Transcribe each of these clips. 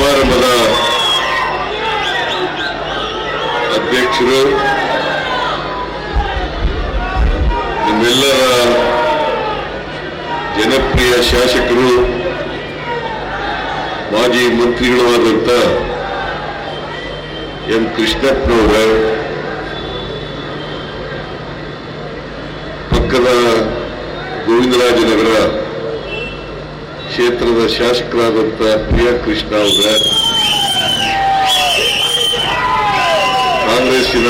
ಸಮಾರಂಭದ ಅಧ್ಯಕ್ಷರು ನಿಮ್ಮೆಲ್ಲರ ಜನಪ್ರಿಯ ಶಾಸಕರು ಮಾಜಿ ಮಂತ್ರಿಗಳು ಆದಂತ ಎಂ ಕೃಷ್ಣಪ್ಪನವರ ಪಕ್ಕದ ಗೋವಿಂದರಾಜನಗರ ಕ್ಷೇತ್ರದ ಶಾಸಕರಾದಂತಹ ಪ್ರಿಯಾ ಕೃಷ್ಣ ಅವರ. ಕಾಂಗ್ರೆಸ್ಸಿನ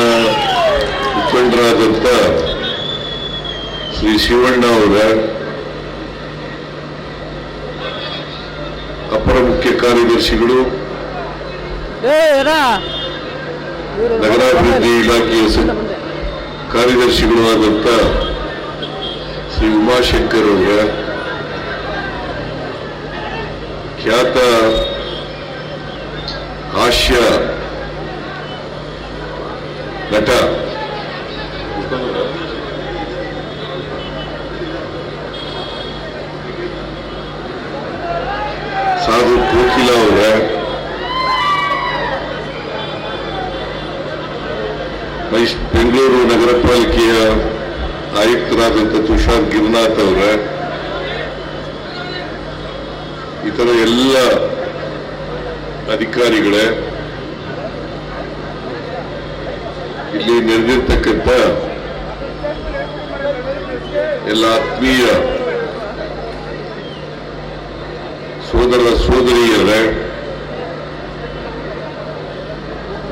ಮುಖಂಡರಾದಂತ ಶ್ರೀ ಶಿವಣ್ಣ ಅವರ. ಅಪರ ಮುಖ್ಯ ಕಾರ್ಯದರ್ಶಿಗಳು. ನಗರಾಭಿವೃದ್ಧಿ ಇಲಾಖೆಯ ಕಾರ್ಯದರ್ಶಿಗಳು ಆದಂಥ ಶ್ರೀ ಉಮಾಶಂಕರ್ ಅವರ. ಖ್ಯಾತ ಹಾಸ್ಯ ನಟ ಸಾಧು ಕೋಕಿಲ ಅವರ ಮೈಸ್ ಬೆಂಗಳೂರು ನಗರ ಪಾಲಿಕೆಯ ಆಯುಕ್ತರಾದಂಥ ತುಷಾರ್ ಗಿರಿನಾಥ್ ಅವರ ಇತರ ಎಲ್ಲ ಅಧಿಕಾರಿಗಳೇ ಇಲ್ಲಿ ನೆರೆದಿರ್ತಕ್ಕಂಥ ಎಲ್ಲ ಆತ್ಮೀಯ ಸೋದರ ಸೋದರಿಯರೇ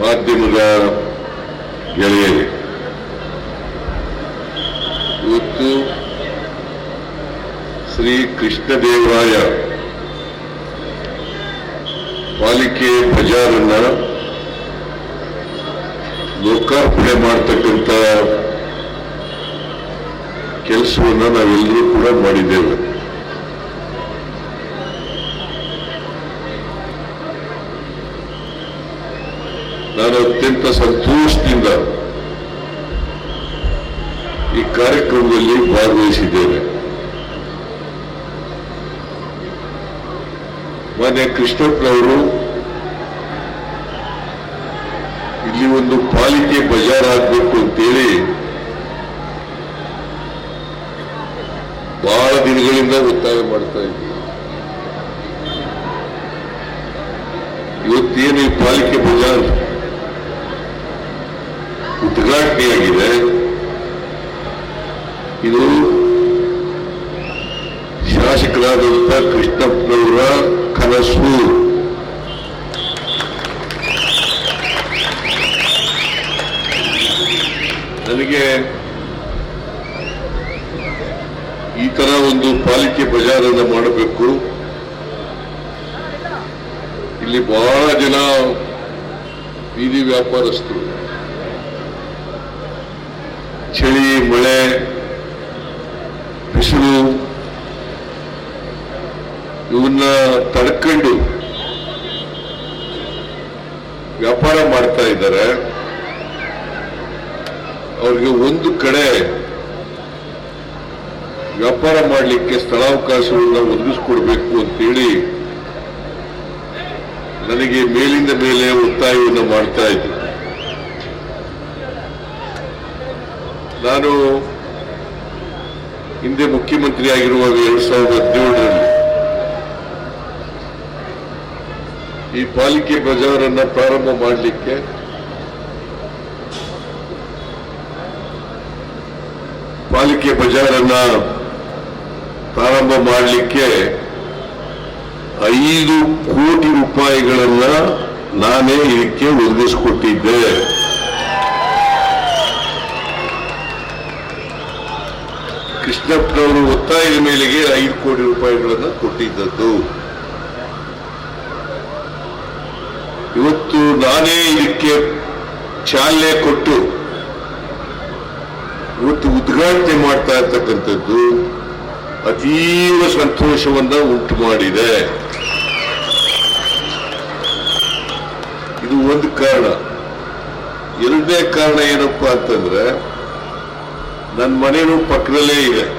ಮಾಧ್ಯಮದ ಗೆಳೆಯರೇ ಇವತ್ತು ಶ್ರೀ ಕೃಷ್ಣದೇವರಾಯ ಪಾಲಿಕೆ ಬಜಾರನ್ನ ಲೋಕಾರ್ಪಣೆ ಮಾಡ್ತಕ್ಕಂಥ ಕೆಲಸವನ್ನ ನಾವೆಲ್ಲರೂ ಕೂಡ ಮಾಡಿದ್ದೇವೆ. ನಾನು ಅತ್ಯಂತ ಸಂತೋಷದಿಂದ ಈ ಕಾರ್ಯಕ್ರಮದಲ್ಲಿ ಭಾಗವಹಿಸಿದ್ದೇನೆ. ಮಾನ್ಯ ಕೃಷ್ಣಪ್ಪನವರು ಇಲ್ಲಿ ಒಂದು ಪಾಲಿಕೆ ಬಜಾರ್ ಆಗ್ಬೇಕು ಅಂತೇಳಿ ಬಹಳ ದಿನಗಳಿಂದ ಒತ್ತಾಯ ಮಾಡ್ತಾ ಇದ್ದೀವಿ. ಇವತ್ತೇನು ಈ ಪಾಲಿಕೆ ಬಜಾರ್ ಉದ್ಘಾಟನೆಯಾಗಿದೆ? ಇದು ಶಾಸಕರಾದಂಥ ಕೃಷ್ಣಪ್ಪನವರ ಕನಸು ನನಗೆ ಈ ತರ ಒಂದು ಪಾಲಿಕೆ ಬಜಾರನ್ನು ಮಾಡಬೇಕು. ಇಲ್ಲಿ ಬಹಳ ಜನ ಬೀದಿ ವ್ಯಾಪಾರಸ್ಥರು. ಚಳಿ, ಮಳೆ, ಬಿಸಿಲು ಇವನ್ನ ತಡ್ಕೊಂಡು ವ್ಯಾಪಾರ ಮಾಡ್ತಾ ಇದ್ದಾರೆ. ಅವ್ರಿಗೆ ಒಂದು ಕಡೆ ವ್ಯಾಪಾರ ಮಾಡಲಿಕ್ಕೆ ಸ್ಥಳಾವಕಾಶವನ್ನು ಒದಗಿಸ್ಕೊಡ್ಬೇಕು ಅಂತೇಳಿ ನನಗೆ ಮೇಲಿಂದ ಮೇಲೆ ಒತ್ತಾಯವನ್ನು ಮಾಡ್ತಾ ಇದ್ದೆ. ನಾನು ಹಿಂದೆ ಮುಖ್ಯಮಂತ್ರಿ ಆಗಿರುವಾಗ ಎರಡ್ ಸಾವಿರದ ಹದಿನೇಳರಲ್ಲಿ ಈ ಪಾಲಿಕೆ ಬಜಾರನ್ನ ಪ್ರಾರಂಭ ಮಾಡಲಿಕ್ಕೆ ಪಾಲಿಕೆ ಬಜಾರನ್ನ ಪ್ರಾರಂಭ ಮಾಡಲಿಕ್ಕೆ ಐದು ಕೋಟಿ ರೂಪಾಯಿಗಳನ್ನ ನಾನೇ ಇದಕ್ಕೆ ಒದಗಿಸಿಕೊಟ್ಟಿದ್ದೆ ಕೃಷ್ಣಪ್ಪನವರು ಒತ್ತಾಯದ ಮೇಲೆಗೆ ಐದು ಕೋಟಿ ರೂಪಾಯಿಗಳನ್ನ ಕೊಟ್ಟಿದ್ದದ್ದು. ಇವತ್ತು ನಾನೇ ಇದಕ್ಕೆ ಚಾಲನೆ ಕೊಟ್ಟು ಇವತ್ತು ಉದ್ಘಾಟನೆ ಮಾಡ್ತಾ ಇರ್ತಕ್ಕಂಥದ್ದು. ಅತೀವ ಸಂತೋಷವನ್ನು ಉಂಟು ಮಾಡಿದೆ. ಇದು ಒಂದು ಕಾರಣ. ಎರಡನೇ ಕಾರಣ ಏನಪ್ಪಾ ಅಂತಂದ್ರೆ ನನ್ನ ಮನೇನು ಪಕ್ಕದಲ್ಲೇ ಇದೆ.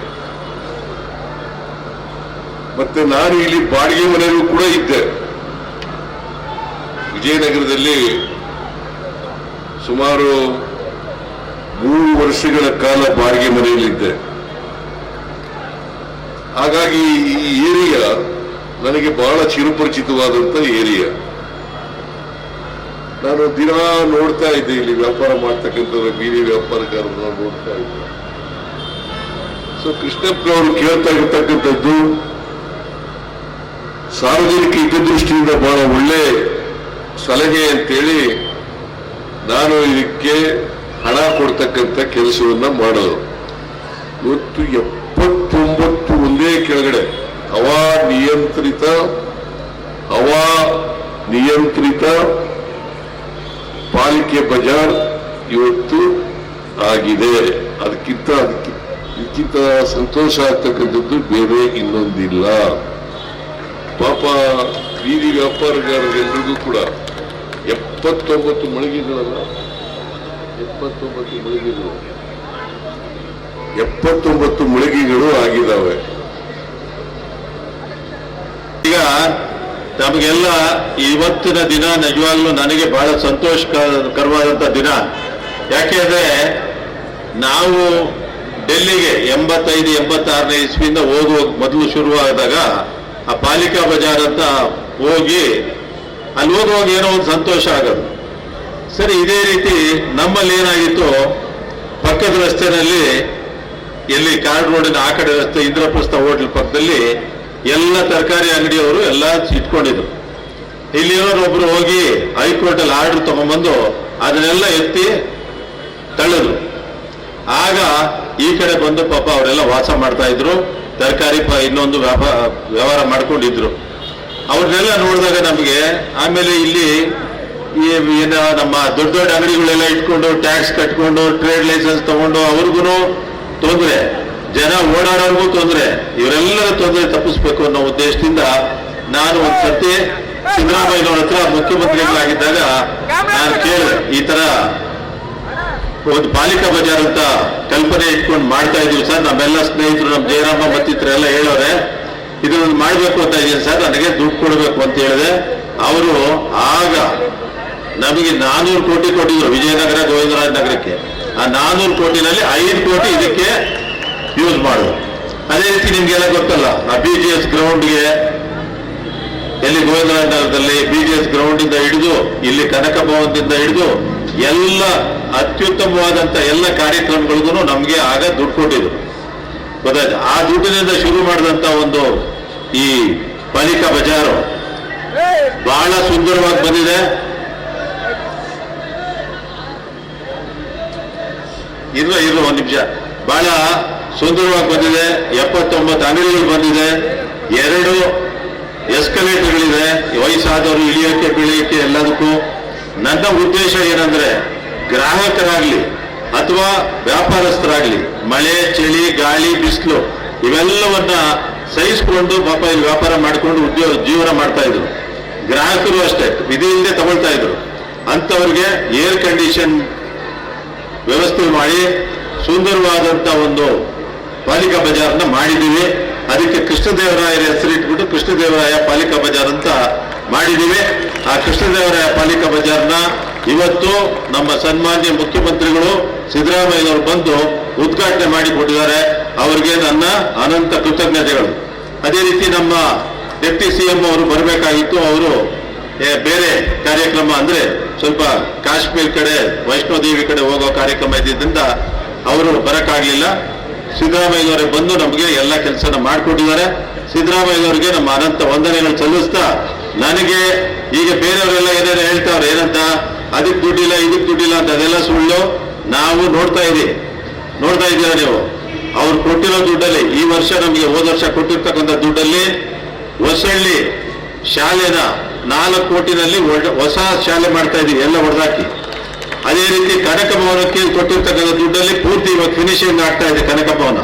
ಮತ್ತೆ ನಾನು ಇಲ್ಲಿ ಬಾಡಿಗೆ ಮನೆಯಲ್ಲೂ ಕೂಡ ಇದ್ದೆ. ವಿಜಯನಗರದಲ್ಲಿ ಸುಮಾರು ಮೂರು ವರ್ಷಗಳ ಕಾಲ ಬಾಡಿಗೆ ಮನೆಯಲ್ಲಿದ್ದೆ. ಹಾಗಾಗಿ ಈ ಏರಿಯಾ ನನಗೆ ಬಹಳ ಚಿರುಪರಿಚಿತವಾದಂಥ ಏರಿಯಾ. ನಾನು ದಿನ ನೋಡ್ತಾ ಇದ್ದೆ ಇಲ್ಲಿ ವ್ಯಾಪಾರ ಮಾಡ್ತಕ್ಕಂಥವ್ರು, ಬೀದಿ ವ್ಯಾಪಾರಗಾರರನ್ನ ನೋಡ್ತಾ ಇದ್ದೆ. ಸೊ ಕೃಷ್ಣಪ್ಪನವರು ಕೇಳ್ತಾ ಇರ್ತಕ್ಕಂಥದ್ದು, ಸಾರ್ವಜನಿಕ ಹಿತದೃಷ್ಟಿಯಿಂದ ಬಹಳ ಒಳ್ಳೆ ಸಲಹೆ ಅಂತೇಳಿ ನಾನು ಇದಕ್ಕೆ ಹಣ ಕೊಡ್ತಕ್ಕಂಥ ಕೆಲಸವನ್ನ ಮಾಡೋದು. ಇವತ್ತು ಒಂದೇ ಕೆಳಗಡೆ. ಹವಾ ನಿಯಂತ್ರಿತ ಹವಾ ನಿಯಂತ್ರಿತ, ಪಾಲಿಕೆ ಬಜಾರ್ ಇವತ್ತು ಆಗಿದೆ. ಅದಕ್ಕಿಂತ ಅದಕ್ಕೆ, ಇದಕ್ಕಿಂತ ಸಂತೋಷ ಆಗ್ತಕ್ಕಂಥದ್ದು ಬೇರೆ ಇನ್ನೊಂದಿಲ್ಲ. ಪಾಪ ಬೀದಿ ವ್ಯಾಪಾರಗಾರರೆಲ್ಲರಿಗೂ ಕೂಡ ಎಪ್ಪತ್ತೊಂಬತ್ತು ಮಳಿಗೆಗಳಲ್ಲ, ಎಪ್ಪತ್ತೊಂಬತ್ತು ಮಳಿಗೆಗಳು ಎಪ್ಪತ್ತೊಂಬತ್ತು ಮಳಿಗೆಗಳು ಆಗಿದ್ದಾವೆ. ಈಗ ನಮಗೆಲ್ಲ ಇವತ್ತಿನ ದಿನ ನಿಜವಾಗ್ಲೂ ನನಗೆ ಬಹಳ ಸಂತೋಷಕರವಾದಂತ ದಿನ. ಯಾಕೆಂದ್ರೆ ನಾವು ಡೆಲ್ಲಿಗೆ ಎಂಬತ್ತೈದು, ಎಂಬತ್ತಾರನೇ ಇಸ್ವಿಯಿಂದ ಹೋಗುವ ಮೊದಲು ಶುರುವಾದಾಗ ಆ ಪಾಲಿಕಾ ಬಜಾರ್ ಅಂತ ಹೋಗಿ ಅಲ್ಲಿ ಹೋಗುವಾಗ ಏನೋ ಒಂದು ಸಂತೋಷ ಆಗೋದು. ಸರಿ, ಇದೇ ರೀತಿ ನಮ್ಮಲ್ಲಿ ಏನಾಗಿತ್ತು? ಪಕ್ಕದ ರಸ್ತೆಯಲ್ಲಿ ಎಲ್ಲಿ ಕಾರ್ಡ್ ರೋಡಿನ ಆ ಕಡೆ ರಸ್ತೆ ಇಂದ್ರಪ್ರಸ್ಥ ಹೋಟ್ಲ್ ಪಕ್ಕದಲ್ಲಿ ಎಲ್ಲ ತರಕಾರಿ ಅಂಗಡಿಯವರು ಎಲ್ಲ ಇಟ್ಕೊಂಡಿದ್ರು. ಇಲ್ಲಿರೋರು ಒಬ್ರು ಹೋಗಿ ಹೈಕೋರ್ಟ್ ಅಲ್ಲಿ ಆರ್ಡರ್ ತಗೊಂಡ್ಬಂದು ಅದನ್ನೆಲ್ಲ ಎತ್ತಿ ತಳ್ಳಿದ್ರು. ಆಗ ಈ ಕಡೆ ಬಂದು ಪಾಪ ಅವರೆಲ್ಲ ವಾಸ ಮಾಡ್ತಾ ಇದ್ರು. ತರಕಾರಿ ಇನ್ನೊಂದು ವ್ಯಾಪಾರ ವ್ಯವಹಾರ ಮಾಡ್ಕೊಂಡಿದ್ರು. ಅವ್ರನ್ನೆಲ್ಲ ನೋಡಿದಾಗ ನಮಗೆ ಆಮೇಲೆ ಇಲ್ಲಿ ಏನ ನಮ್ಮ ದೊಡ್ಡ ದೊಡ್ಡ ಅಂಗಡಿಗಳೆಲ್ಲ ಇಟ್ಕೊಂಡು ಟ್ಯಾಕ್ಸ್ ಕಟ್ಕೊಂಡು ಟ್ರೇಡ್ ಲೈಸೆನ್ಸ್ ತಗೊಂಡು ಅವ್ರಿಗೂ ತೊಂದರೆ. ಜನ ಓಡಾಡೋರ್ಗೂ ತೊಂದರೆ, ಇವರೆಲ್ಲರ ತೊಂದರೆ ತಪ್ಪಿಸ್ಬೇಕು ಅನ್ನೋ ಉದ್ದೇಶದಿಂದ ನಾನು ಒಂದ್ ಸತಿ ಸಿದ್ದರಾಮಯ್ಯನವ್ರ ಹತ್ರ ಮುಖ್ಯಮಂತ್ರಿಗಳಾಗಿದ್ದಾಗ ನಾನು ಕೇಳಿದೆ, ಈ ತರ ಒಂದು ಪಾಲಿಕಾ ಬಜಾರ್ ಅಂತ ಕಲ್ಪನೆ ಇಟ್ಕೊಂಡು ಮಾಡ್ತಾ ಇದೀವಿ ಸರ್, ನಮ್ಮೆಲ್ಲ ಸ್ನೇಹಿತರು ನಮ್ಮ ಜಯರಾಮ ಮತ್ತಿತರೆಲ್ಲ ಹೇಳೋರೆ ಇದನ್ನ ಮಾಡ್ಬೇಕು ಅಂತ ಇದೀನಿ ಸರ್, ನನಗೆ ದುಡ್ಡು ಕೊಡಬೇಕು ಅಂತ ಹೇಳಿದೆ. ಅವರು ಆಗ ನಮಗೆ ನಾನೂರು ಕೋಟಿ ಕೊಟ್ಟಿದ್ರು ವಿಜಯನಗರ, ಗೋವಿಂದರಾಜ ನಗರಕ್ಕೆ. ಆ ನಾನೂರು ಕೋಟಿನಲ್ಲಿ ಐದು ಕೋಟಿ ಇದಕ್ಕೆ ಯೂಸ್ ಮಾಡೋದು ಅದೇ ರೀತಿ ನಿಮ್ಗೆಲ್ಲ ಗೊತ್ತಲ್ಲ, ಆ ಬಿ ಜಿ ಎಸ್ ಗ್ರೌಂಡ್ಗೆ ಎಲ್ಲಿ ಗೋವಿಂದ ನಗರದಲ್ಲಿ ಬಿ ಜಿ ಎಸ್ ಗ್ರೌಂಡ್ ಇಂದ ಹಿಡಿದು, ಇಲ್ಲಿ ಕನಕ ಭವನದಿಂದ ಹಿಡಿದು, ಎಲ್ಲ ಅತ್ಯುತ್ತಮವಾದಂತ ಎಲ್ಲ ಕಾರ್ಯಕ್ರಮಗಳಿಗೂ ನಮ್ಗೆ ಆಗ ದುಡ್ಡು ಕೊಟ್ಟಿದ್ರು. ಗೊತ್ತಾಯ್ತು? ಆ ದುಡ್ಡಿನಿಂದ ಶುರು ಮಾಡಿದಂತ ಒಂದು ಈ ಪಾಲಿಕಾ ಬಜಾರು ಬಹಳ ಸುಂದರವಾಗಿ ಬಂದಿದೆ. ಇರುವ ಇರುವ ಒಂದು ನಿಮಿಷ. ಬಹಳ ಸುಂದರವಾಗಿ ಬಂದಿದೆ. ಎಪ್ಪತ್ತೊಂಬತ್ತು ಅಂಗಡಿಗಳು ಬಂದಿದೆ. ಎರಡು ಎಸ್ಕಲೇಟರ್ಗಳಿದೆ. ವಯಸ್ಸಾದವರು ಇಳಿಯೋಕೆ ಬೆಳೆಯೋಕ್ಕೆ ಎಲ್ಲದಕ್ಕೂ. ನನ್ನ ಉದ್ದೇಶ ಏನಂದ್ರೆ ಗ್ರಾಹಕರಾಗ್ಲಿ ಅಥವಾ ವ್ಯಾಪಾರಸ್ಥರಾಗ್ಲಿ, ಮಳೆ, ಚಳಿ, ಗಾಳಿ, ಬಿಸಿಲು, ಇವೆಲ್ಲವನ್ನ ಸಹಿಸಿಕೊಂಡು ಪಾಪ ಇಲ್ಲಿ ವ್ಯಾಪಾರ ಮಾಡಿಕೊಂಡು ಉದ್ಯೋಗ ಜೀವನ ಮಾಡ್ತಾ ಇದ್ರು. ಗ್ರಾಹಕರು ಅಷ್ಟೇ, ವಿಧಿ ಇಲ್ಲದೆ ತಗೊಳ್ತಾ ಇದ್ರು. ಅಂಥವ್ರಿಗೆ ಏರ್ ಕಂಡೀಷನ್ ವ್ಯವಸ್ಥೆ ಮಾಡಿ ಸುಂದರವಾದಂತ ಒಂದು ಪಾಲಿಕಾ ಬಜಾರ್ನ ಮಾಡಿದ್ದೀವಿ. ಅದಕ್ಕೆ ಕೃಷ್ಣದೇವರಾಯರ ಹೆಸರಿಟ್ಬಿಟ್ಟು ಕೃಷ್ಣದೇವರಾಯ ಪಾಲಿಕಾ ಬಜಾರ್ ಅಂತ ಮಾಡಿದ್ದೀವಿ. ಆ ಕೃಷ್ಣದೇವರಾಯ ಪಾಲಿಕಾ ಬಜಾರ್ನ ಇವತ್ತು ನಮ್ಮ ಸನ್ಮಾನ್ಯ ಮುಖ್ಯಮಂತ್ರಿಗಳು ಸಿದ್ದರಾಮಯ್ಯನವರು ಬಂದು ಉದ್ಘಾಟನೆ ಮಾಡಿ ಕೊಟ್ಟಿದ್ದಾರೆ ಅವರಿಗೆ ನನ್ನ ಅನಂತ ಕೃತಜ್ಞತೆಗಳು. ಅದೇ ರೀತಿ ನಮ್ಮ ಡೆಪ್ಟಿ ಸಿಎಂ ಅವರು ಬರಬೇಕಾಗಿತ್ತು. ಅವರು ಬೇರೆ ಕಾರ್ಯಕ್ರಮ ಅಂದ್ರೆ ಸ್ವಲ್ಪ ಕಾಶ್ಮೀರ್ ಕಡೆ, ವೈಷ್ಣೋದೇವಿ ಕಡೆ ಹೋಗೋ ಕಾರ್ಯಕ್ರಮ ಇದ್ದಿದ್ದರಿಂದ ಅವರು ಬರಕ್ಕಾಗ್ಲಿಲ್ಲ. ಸಿದ್ದರಾಮಯ್ಯನವರೇ ಬಂದು ನಮಗೆ ಎಲ್ಲ ಕೆಲಸನ ಮಾಡಿಕೊಟ್ಟಿದ್ದಾರೆ. ಸಿದ್ದರಾಮಯ್ಯನವರಿಗೆ ನಮ್ಮ ಅನಂತ ವಂದನೆಗಳು ಸಲ್ಲಿಸ್ತಾ ನನಗೆ ಈಗ ಬೇರೆಯವರೆಲ್ಲ ಏನೇನು ಹೇಳ್ತಾವ್ರೆ ಏನಂತ? ಅದಕ್ಕೆ ದುಡ್ಡಿಲ್ಲ, ಇದಕ್ಕೆ ದುಡ್ಡಿಲ್ಲ ಅಂತ ಅದೆಲ್ಲ ಸುಳ್ಳು ನಾವು ನೋಡ್ತಾ ಇದ್ದೀವಿ. ನೋಡ್ತಾ ಇದ್ದೀರಾ ನೀವು? ಅವ್ರು ಕೊಟ್ಟಿರೋ ದುಡ್ಡಲ್ಲಿ ಈ ವರ್ಷ ನಮಗೆ ಹೋದ ವರ್ಷ ಕೊಟ್ಟಿರ್ತಕ್ಕಂಥ ದುಡ್ಡಲ್ಲಿ ಹೊಸಳ್ಳಿ ಶಾಲೆನ ನಾಲ್ಕು ಕೋಟಿನಲ್ಲಿ ಹೊಸ ಶಾಲೆ ಮಾಡ್ತಾ ಇದೀವಿ ಎಲ್ಲ ಹೊಡೆದಾಕಿ. ಅದೇ ರೀತಿ ಕನಕ ಭವನಕ್ಕೆ ಕೊಟ್ಟಿರ್ತಕ್ಕಂಥ ದುಡ್ಡಲ್ಲಿ ಪೂರ್ತಿ ಇವಾಗ ಫಿನಿಶಿಂಗ್ ಆಗ್ತಾ ಇದೆ ಕನಕ ಭವನ.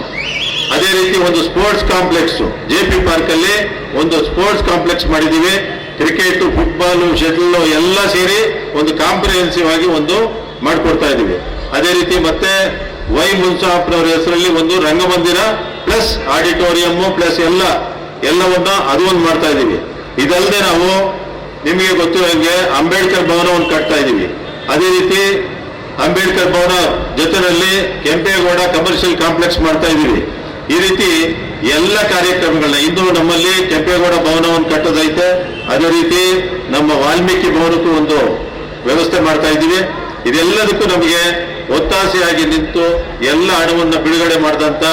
ಅದೇ ರೀತಿ ಒಂದು sports complex J P park ಅಲ್ಲಿ ಒಂದು ಸ್ಪೋರ್ಟ್ಸ್ ಕಾಂಪ್ಲೆಕ್ಸ್ ಮಾಡಿದ್ದೀವಿ. ಕ್ರಿಕೆಟ್ ಫುಟ್ಬಾಲ್ ಶಟಲ್ ಎಲ್ಲ ಸೇರಿ ಒಂದು ಕಾಂಪ್ರಿಹೆನ್ಸಿವ್ ಆಗಿ ಒಂದು ಮಾಡಿಕೊಡ್ತಾ ಇದ್ದೀವಿ. ಅದೇ ರೀತಿ ಮತ್ತೆ ವೈ ಮುನ್ಸಾಫ್ರವರ ಹೆಸರಲ್ಲಿ ಒಂದು ರಂಗಮಂದಿರ ಪ್ಲಸ್ ಆಡಿಟೋರಿಯಂ ಪ್ಲಸ್ ಎಲ್ಲ, ಎಲ್ಲವನ್ನ ಅದು ಒಂದು ಮಾಡ್ತಾ ಇದ್ದೀವಿ. ಇದಲ್ಲದೆ ನಾವು ನಿಮಗೆ ಗೊತ್ತಿರೋ ಹಾಗೆ ಅಂಬೇಡ್ಕರ್ ಭವನ ಒಂದು ಕಟ್ತಾ ಇದೀವಿ ಅದೇ ರೀತಿ ಅಂಬೇಡ್ಕರ್ ಭವನ ಜೊತೆಯಲ್ಲಿ ಕೆಂಪೇಗೌಡ ಕಮರ್ಷಿಯಲ್ ಕಾಂಪ್ಲೆಕ್ಸ್ ಮಾಡ್ತಾ ಇದ್ದೀವಿ. ಈ ರೀತಿ ಎಲ್ಲ ಕಾರ್ಯಕ್ರಮಗಳನ್ನ, ಇಂದು ನಮ್ಮಲ್ಲಿ ಕೆಂಪೇಗೌಡ ಭವನವನ್ನು ಕಟ್ಟೋದೈತೆ. ಅದೇ ರೀತಿ ನಮ್ಮ ವಾಲ್ಮೀಕಿ ಭವನಕ್ಕೂ ಒಂದು ವ್ಯವಸ್ಥೆ ಮಾಡ್ತಾ ಇದ್ದೀವಿ. ಇದೆಲ್ಲದಕ್ಕೂ ನಮಗೆ ಒತ್ತಾಸೆಯಾಗಿ ನಿಂತು ಎಲ್ಲ ಹಣವನ್ನು ಬಿಡುಗಡೆ ಮಾಡಿದಂತ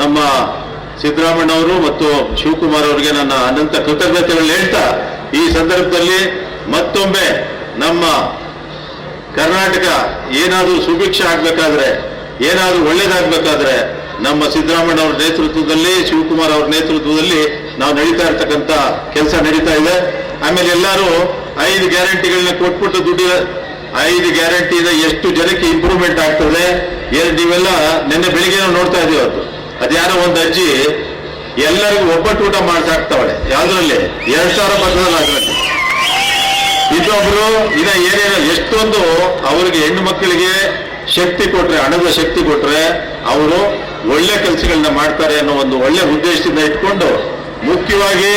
ನಮ್ಮ ಸಿದ್ದರಾಮಣ್ಣವರು ಮತ್ತು ಶಿವಕುಮಾರ್ ಅವರಿಗೆ ನನ್ನ ಅನಂತ ಕೃತಜ್ಞತೆಗಳನ್ನ ಹೇಳ್ತಾ, ಈ ಸಂದರ್ಭದಲ್ಲಿ ಮತ್ತೊಮ್ಮೆ ನಮ್ಮ ಕರ್ನಾಟಕ ಏನಾದರೂ ಸುಭಿಕ್ಷ ಆಗ್ಬೇಕಾದ್ರೆ, ಏನಾದರೂ ಒಳ್ಳೇದಾಗಬೇಕಾದ್ರೆ, ನಮ್ಮ ಸಿದ್ದರಾಮಯ್ಯ ಅವರ ನೇತೃತ್ವದಲ್ಲಿ, ಶಿವಕುಮಾರ್ ಅವರ ನೇತೃತ್ವದಲ್ಲಿ ನಾವು ನಡೀತಾ ಇರ್ತಕ್ಕಂಥ ಕೆಲಸ ನಡೀತಾ ಇದೆ. ಆಮೇಲೆ ಎಲ್ಲರೂ ಐದು ಗ್ಯಾರಂಟಿಗಳನ್ನ ಕೊಟ್ಬಿಟ್ಟು ದುಡ್ಡು, ಐದು ಗ್ಯಾರಂಟಿಯಿಂದ ಎಷ್ಟು ಜನಕ್ಕೆ ಇಂಪ್ರೂವ್ಮೆಂಟ್ ಆಗ್ತದೆ ಎರಡು ನೀವೆಲ್ಲ ನಿನ್ನೆ ಬೆಳಿಗ್ಗೆ ನಾವು ನೋಡ್ತಾ ಇದೀವಿ ಅದು ಅದ್ಯಾರೋ ಒಂದು ಅಜ್ಜಿ ಎಲ್ಲರಿಗೂ ಒಬ್ಬಟ್ಟು ಊಟ ಮಾಡ್ಸಾಕ್ತಾವಳೆ. ಯಾವ್ದ್ರಲ್ಲಿ? ಎರಡ್ ಸಾವಿರ ಅದ್ರಲ್ಲಿ ಇನ್ನೊಬ್ರು ಇದ ಏನೇನು ಎಷ್ಟೊಂದು ಅವರಿಗೆ ಹೆಣ್ಣು ಮಕ್ಕಳಿಗೆ ಶಕ್ತಿ ಕೊಟ್ರೆ ಹಣದ ಶಕ್ತಿ ಕೊಟ್ರೆ, ಅವರು ಒಳ್ಳೆ ಕೆಲಸಗಳನ್ನ ಮಾಡ್ತಾರೆ ಅನ್ನೋ ಒಂದು ಒಳ್ಳೆ ಉದ್ದೇಶದಿಂದ ಇಟ್ಕೊಂಡು, ಮುಖ್ಯವಾಗಿ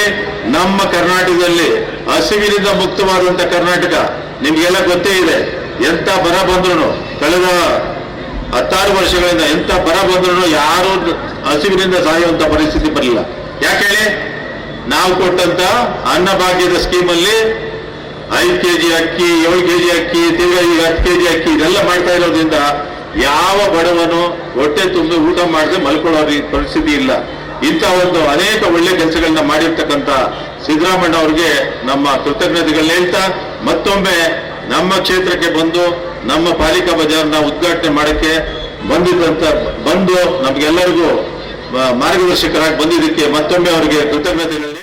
ನಮ್ಮ ಕರ್ನಾಟಕದಲ್ಲಿ ಹಸಿವಿನಿಂದ ಮುಕ್ತವಾದಂತ ಕರ್ನಾಟಕ, ನಿಮ್ಗೆಲ್ಲ ಗೊತ್ತೇ ಇದೆ, ಎಂತ ಬರ ಬಂದ್ರು ಕಳೆದ ಹತ್ತಾರು ವರ್ಷಗಳಿಂದ ಎಂತ ಬರ ಬಂದ್ರು ಯಾರು ಹಸಿವಿನಿಂದ ಸಾಯುವಂತ ಪರಿಸ್ಥಿತಿ ಬರಲಿಲ್ಲ. ಯಾಕೆ ನಾವು ಕೊಟ್ಟಂತ ಅನ್ನಭಾಗ್ಯದ ಸ್ಕೀಮಲ್ಲಿ ಐದು ಕೆಜಿ ಅಕ್ಕಿ, ಏಳು ಕೆಜಿ ಅಕ್ಕಿ ತಿರ್ಗಾ ಈಗ ಹತ್ತು ಕೆಜಿ ಅಕ್ಕಿ, ಇದೆಲ್ಲ ಮಾಡ್ತಾ ಇರೋದ್ರಿಂದ ಯಾವ ಬಡವನು ಹೊಟ್ಟೆ ತುಂಬಿ ಊಟ ಮಾಡದೆ ಮಲ್ಕೊಳ್ಳೋ ಪರಿಸ್ಥಿತಿ ಇಲ್ಲ. ಇಂಥ ಒಂದು ಅನೇಕ ಒಳ್ಳೆ ಕೆಲಸಗಳನ್ನ ಮಾಡಿರ್ತಕ್ಕಂಥ ಸಿದ್ದರಾಮಯ್ಯ ಅವರಿಗೆ ನಮ್ಮ ಕೃತಜ್ಞತೆಗಳನ್ನ ಹೇಳ್ತಾ, ಮತ್ತೊಮ್ಮೆ ನಮ್ಮ ಕ್ಷೇತ್ರಕ್ಕೆ ಬಂದು ನಮ್ಮ ಪಾಲಿಕಾ ಬಜಾರ್ನ ಉದ್ಘಾಟನೆ ಮಾಡಕ್ಕೆ ಬಂದಿದ್ದಂತ, ಬಂದು ನಮ್ಗೆಲ್ಲರಿಗೂ ಮಾರ್ಗದರ್ಶಕರಾಗಿ ಬಂದಿದ್ದಕ್ಕೆ ಮತ್ತೊಮ್ಮೆ ಅವರಿಗೆ ಕೃತಜ್ಞತೆಗಳನ್ನ